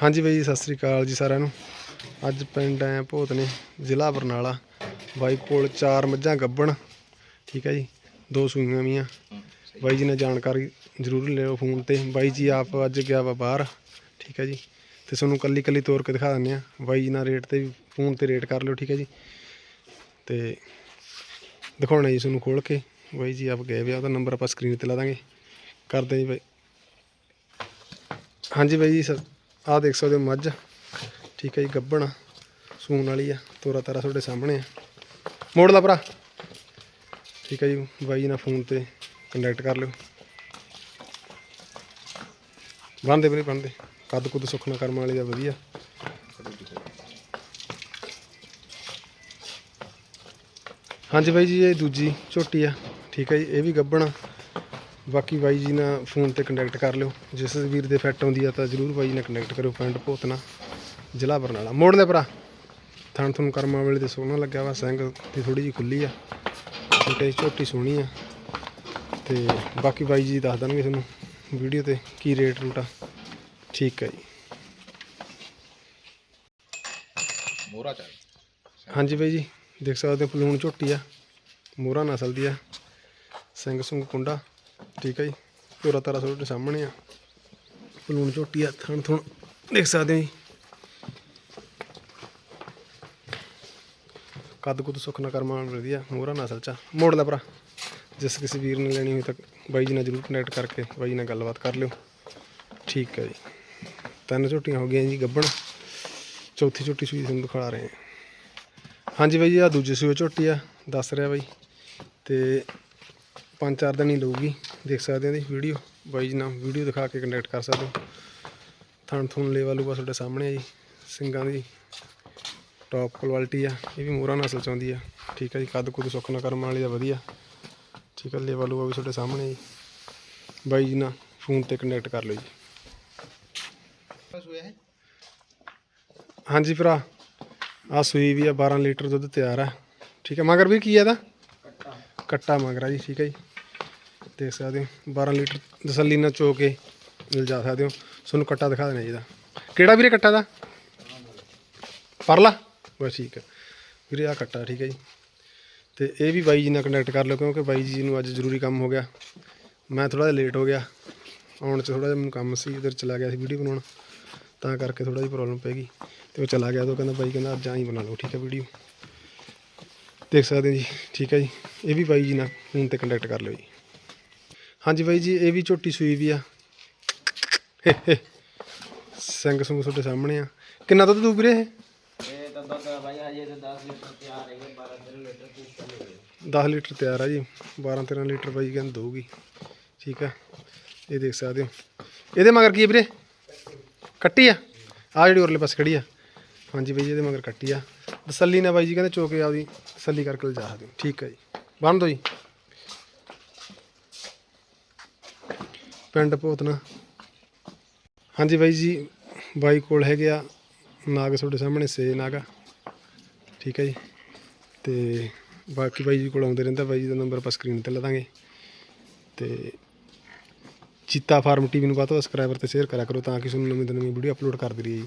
ਹਾਂਜੀ ਬਾਈ ਜੀ ਸਤਿ ਸ੍ਰੀ ਅਕਾਲ ਜੀ ਸਾਰਿਆਂ ਨੂੰ। ਅੱਜ ਪਿੰਡ ਆਇਆ ਭੋਤਨੇ, ਜ਼ਿਲ੍ਹਾ ਬਰਨਾਲਾ। ਬਾਈ ਕੋਲ ਚਾਰ ਮੱਝਾਂ ਗੱਬਣ, ਠੀਕ ਹੈ ਜੀ, ਦੋ ਸੂਈਆਂ ਵੀਆਂ ਬਾਈ ਜੀ ਨੇ ਜਾਣਕਾਰੀ ਜ਼ਰੂਰ ਲਿਓ ਫੋਨ ਤੇ। ਬਾਈ ਜੀ ਆਪ ਅੱਜ ਗਿਆ ਵਾ ਬਾਹਰ, ਠੀਕ ਹੈ ਜੀ। ਤੇ ਤੁਹਾਨੂੰ ਕੱਲੀ ਕੱਲੀ ਤੋਰ ਕੇ ਦਿਖਾ ਦਿੰਦੇ ਆ ਬਾਈ ਜੀ ਨਾਲ ਰੇਟ ਤੇ ਵੀ ਫੋਨ ਤੇ ਰੇਟ ਕਰ ਲਿਓ, ਠੀਕ ਹੈ ਜੀ। ਤੇ ਦਿਖਾਉਣਾ ਜੀ ਤੁਹਾਨੂੰ ਖੋਲ ਕੇ। ਬਾਈ ਜੀ ਆਪ ਗਏ ਵੇ ਉਹਦਾ ਨੰਬਰ ਆਪਾਂ ਸਕਰੀਨ ਤੇ ਲਾ ਦਾਂਗੇ। ਕਰਦੇ ਜੀ ਬਾਈ। ਹਾਂਜੀ ਬਾਈ ਜੀ ਸਰ ਆਹ ਦੇਖ ਸਕਦੇ ਹੋ ਮੱਝ। ਠੀਕ ਹੈ ਜੀ, ਗੱਬਣ, ਸੂਣ ਵਾਲੀ ਆ, ਤੋਰਾ ਤਾਰਾ ਤੁਹਾਡੇ ਸਾਹਮਣੇ ਆ। ਮੋੜ ਲਾ ਭਰਾ। ਠੀਕ ਹੈ ਜੀ, ਬਾਈ ਜੀ ਨਾਲ ਫੋਨ ਤੇ ਕੰਟੈਕਟ ਕਰ ਲਿਓ। ਬੰਦੇ ਵੀਰੇ ਬੰਦੇ ਕੱਦ ਕੁੱਦ ਸੁੱਖਣਾ ਕਰਮ ਵਾਲੀ ਦਾ ਵਧੀਆ। ਹਾਂਜੀ ਬਾਈ ਜੀ, ਇਹ ਦੂਜੀ ਝੋਟੀ ਆ। ਠੀਕ ਹੈ ਜੀ, ਇਹ ਵੀ ਗੱਬਣ ਆ। ਬਾਕੀ ਬਾਈ ਜੀ ਨਾਲ ਫੋਨ ਤੇ ਕੰਟੈਕਟ ਕਰ ਲਿਓ। ਜਿਸ ਵੀਰ ਦੇ ਫਿੱਟ ਆਉਂਦੀ ਆ ਤਾਂ ਜਰੂਰ ਬਾਈ ਨਾਲ ਕੰਟੈਕਟ ਕਰਿਓ ਪਿੰਡ ਭੋਤਨਾ ਜ਼ਿਲ੍ਹਾ ਬਰਨਾਲਾ। ਮੋੜ ਲੈ ਭਰਾ। ਥਣ ਤੁਹਾਨੂੰ ਕਰਮਾਂ ਵੇਲੇ ਤੇ ਸੋਹਣਾ ਲੱਗਿਆ ਵਾ ਸਿੰਘ ਤੇ ਥੋੜੀ ਜੀ ਖੁੱਲੀ ਆ। ਜੀ, ਝੋਟੀ ਸੋਹਣੀ ਆ। ਤੇ ਬਾਕੀ ਬਾਈ ਜੀ ਦੱਸ ਦੇਣਗੇ ਤੁਹਾਨੂੰ ਵੀਡੀਓ ਤੇ ਕੀ ਰੇਟ ਰੂਟ ਆ। ਠੀਕ ਹੈ ਜੀ। ਮੋਹਰਾ ਚੱਲ। ਹਾਂਜੀ ਬਾਈ ਜੀ ਦੇਖ ਸਕਦੇ ਹੋ ਪਲੂਣ ਝੋਟੀ ਆ। ਮੋਹਰਾ ਨਸਲ ਦੀ ਆ। ਸਿੰਘ ਸੁੰਗ ਕੁੰਡਾ। ਠੀਕ ਹੈ ਜੀ? ਪੂਰਾ ਤਾਰਾ ਤੁਹਾਡੇ ਸਾਹਮਣੇ ਆ। ਪਲੂਣ ਝੋਟੀ ਆ ਥਣ ਥਣ ਦੇਖ ਸਕਦੇ ਹੋ ਜੀ। ਕੱਦ ਕੁੱਦ ਸੁੱਖ ਨਾ ਕਰਮਾਂ ਵਧੀਆ। ਮੋਹਰਾ ਨਸਲ ਚ। ਮੋੜ ਲੈ ਭਰਾ। ਜਿਸ ਕਿਸੇ ਵੀਰ ਨੇ ਲੈਣੀ ਹੋਈ ਤਾਂ ਬਾਈ ਜੀ ਨਾਲ ਜਰੂਰ ਕਨੈਕਟ ਕਰਕੇ ਬਾਈ ਜੀ ਨਾਲ ਗੱਲਬਾਤ ਕਰ ਲਿਓ। ਠੀਕ ਹੈ ਜੀ। ਤਿੰਨ ਝੋਟੀਆਂ ਹੋ ਗਈਆਂ ਜੀ ਗੱਬਣ। ਚੌਥੀ ਝੋਟੀ ਸੂਈ ਤੁਹਾਨੂੰ ਦਿਖਾ ਰਹੇ ਹਾਂ ਹਾਂਜੀ ਬਾਈ ਜੀ ਆ ਦੂਜੀ ਸੂਏ ਝੋਟੀ ਆ। ਦੱਸ ਰਿਹਾ ਬਾਈ। ਤੇ ਪੰਜ ਚਾਰ ਦਿਨ ਹੀ ਲਊਗੀ, ਦੇਖ ਸਕਦੇ ਹੋ ਦੀ ਵੀਡੀਓ ਬਾਈ ਜੀ ਨਾਲ ਵੀਡੀਓ ਦਿਖਾ ਕੇ ਕੰਟੈਕਟ ਕਰ ਸਕਦੇ ਹੋ। ਥਣ ਥੁਣ ਲੈਵਲ ਲੂਗਾ ਤੁਹਾਡੇ ਸਾਹਮਣੇ ਆ ਜੀ, ਸਿੰਗਾਂ ਦੀ ਟੌਪ ਕੁਆਲਿਟੀ ਆ, ਇਹ ਵੀ ਮੋਹਰਾ ਨਸਲ ਚ ਆਉਂਦੀ ਆ। ਠੀਕ ਆ ਜੀ, ਕੱਦ ਕੁੱਦ ਸੁੱਖ ਨਾ ਕਰਮ ਵਾਲੀ ਦਾ ਵਧੀਆ। ਠੀਕ ਆ ਲੈਵਲ ਲੂਗਾ ਵੀ ਤੁਹਾਡੇ ਸਾਹਮਣੇ ਆ ਜੀ। ਬਾਈ ਜੀ ਨਾਲ ਫੋਨ ਤੇ ਕੰਟੈਕਟ ਕਰ ਲਓ ਜੀ। ਬਸ ਹਾਂਜੀ ਭਰਾ ਆ ਸੂਈ ਵੀ ਆ 12 ਲੀਟਰ ਦੁੱਧ ਤਿਆਰ ਆ। ਠੀਕ ਹੈ ਮਗਰ ਵੀ ਕੀ ਆ ਇਹਦਾ? ਕੱਟਾ ਮਗਰਾ ਜੀ, ਠੀਕ ਹੈ ਜੀ। ਦੇਖ ਸਕਦੇ ਹੋ 12 ਲੀਟਰ ਤਸੱਲੀ ਨਾਲ ਚੋ ਕੇ ਲਿਜਾ ਸਕਦੇ ਹੋ। ਤੁਹਾਨੂੰ ਕੱਟਾ ਦਿਖਾ ਦੇਣਾ ਜੀ ਇਹਦਾ। ਕਿਹੜਾ ਵੀਰੇ ਕੱਟਾ ਦਾ? ਪਰਲਾ? ਬਸ ਠੀਕ ਹੈ। ਵੀਰੇ ਆ ਕੱਟਾ, ਠੀਕ ਹੈ ਜੀ। ਤੇ ਇਹ ਵੀ ਬਾਈ ਜੀ ਨਾਲ ਕੰਟੈਕਟ ਕਰ ਲਓ, ਕਿਉਂਕਿ ਬਾਈ ਜੀ ਨੂੰ ਅੱਜ ਜ਼ਰੂਰੀ ਕੰਮ ਹੋ ਗਿਆ। ਮੈਂ ਥੋੜਾ ਜਿਹਾ ਲੇਟ ਹੋ ਗਿਆ। ਆਉਣ 'ਚ ਥੋੜਾ ਜਿਹਾ ਮੈਨੂੰ ਕੰਮ ਸੀ ਉਧਰ ਚਲਾ ਗਿਆ ਸੀ ਵੀਡੀਓ ਬਣਾਉਣ। ਤਾਂ ਕਰਕੇ ਥੋੜਾ ਜਿਹੀ ਪ੍ਰੋਬਲਮ ਪੈ ਗਈ। ਤੇ ਉਹ ਚਲਾ ਗਿਆ, ਤਾਂ ਉਹ ਕਹਿੰਦਾ ਬਾਈ ਕਹਿੰਦਾ ਅੱਜ ਆਈ ਬਣਾ ਲਓ, ਠੀਕ ਹੈ ਵੀਡੀਓ ਦੇਖ ਸਕਦੇ ਹੋ ਜੀ ਠੀਕ ਹੈ ਜੀ। ਇਹ ਵੀ ਬਾਈ ਜੀ ਨਾਲ ਫੋਨ ਤੇ ਕੰਟੈਕਟ ਕਰ ਲਿਓ ਜੀ। ਹਾਂਜੀ ਬਾਈ ਜੀ ਇਹ ਵੀ ਝੋਟੀ ਸੂਈ ਵੀ ਆ। ਸਿੰਘ ਸੰਗ ਤੁਹਾਡੇ ਸਾਹਮਣੇ ਆ। ਕਿੰਨਾ ਦੁੱਧ ਦੂ ਵੀਰੇ ਇਹ? ਇਹ ਤਾਂ ਦੁੱਧ ਭਾਈ ਹਜੇ ਤਾਂ 10 ਲੀਟਰ ਤਿਆਰ ਹੈਗੇ 12 13 ਲੀਟਰ ਪੀਸ ਚੱਲੇਗੇ 10 ਲੀਟਰ ਤਿਆਰ ਆ ਜੀ 12 13 ਲੀਟਰ ਬਾਈ ਕਹਿੰਦਾ ਦਊਗੀ। ਠੀਕ ਆ ਇਹ ਦੇਖ ਸਕਦੇ ਹੋ। ਇਹਦੇ ਮਗਰ ਕੀ ਹੈ ਵੀਰੇ? ਕੱਟੀ ਆ। ਆ ਜਿਹੜੀ ਉਰਲੇ ਪਾਸੇ ਖੜੀ ਆ। ਹਾਂਜੀ ਬਾਈ ਜੀ ਇਹਦੇ ਮਗਰ ਕੱਟੀ ਆ। ਤਸੱਲੀ ਨਾ ਬਾਈ ਜੀ ਕਹਿੰਦੇ ਚੋਕੇ ਆਪਦੀ ਤਸੱਲੀ ਕਰਕੇ ਲਿਜਾ ਸਕਦੇ ਹੋ ਠੀਕ ਹੈ ਜੀ। ਬੰਨ ਦਿਓ ਜੀ। ਪਿੰਡ ਭੋਤਨਾ। ਹਾਂਜੀ ਬਾਈ ਜੀ, ਬਾਈ ਕੋਲ ਹੈਗੇ ਆ। ਨਾਗ ਤੁਹਾਡੇ ਸਾਹਮਣੇ, ਸੇ ਨਾਗਾ ਠੀਕ ਹੈ ਜੀ। ਤੇ ਬਾਕੀ ਬਾਈ ਜੀ ਕੋਲ ਆਉਂਦੇ ਰਹਿੰਦਾ, ਬਾਈ ਜੀ ਦਾ ਨੰਬਰ ਆਪਾਂ ਸਕਰੀਨ ਤੇ ਲਾ ਦਾਂਗੇ। ਤੇ ਚੀਤਾ ਫਾਰਮ ਟੀਵੀ ਨੂੰ ਵੱਧ ਤੋਂ ਸਬਸਕ੍ਰਾਈਬਰ ਤੇ ਸ਼ੇਅਰ ਕਰਿਆ ਕਰੋ ਤਾਂ ਕਿ ਤੁਹਾਨੂੰ ਨਵੀਂ ਤੋਂ ਨਵੀਂ ਵੀਡੀਓ ਅਪਲੋਡ ਕਰਦੇ ਰਹੀਏ ਜੀ।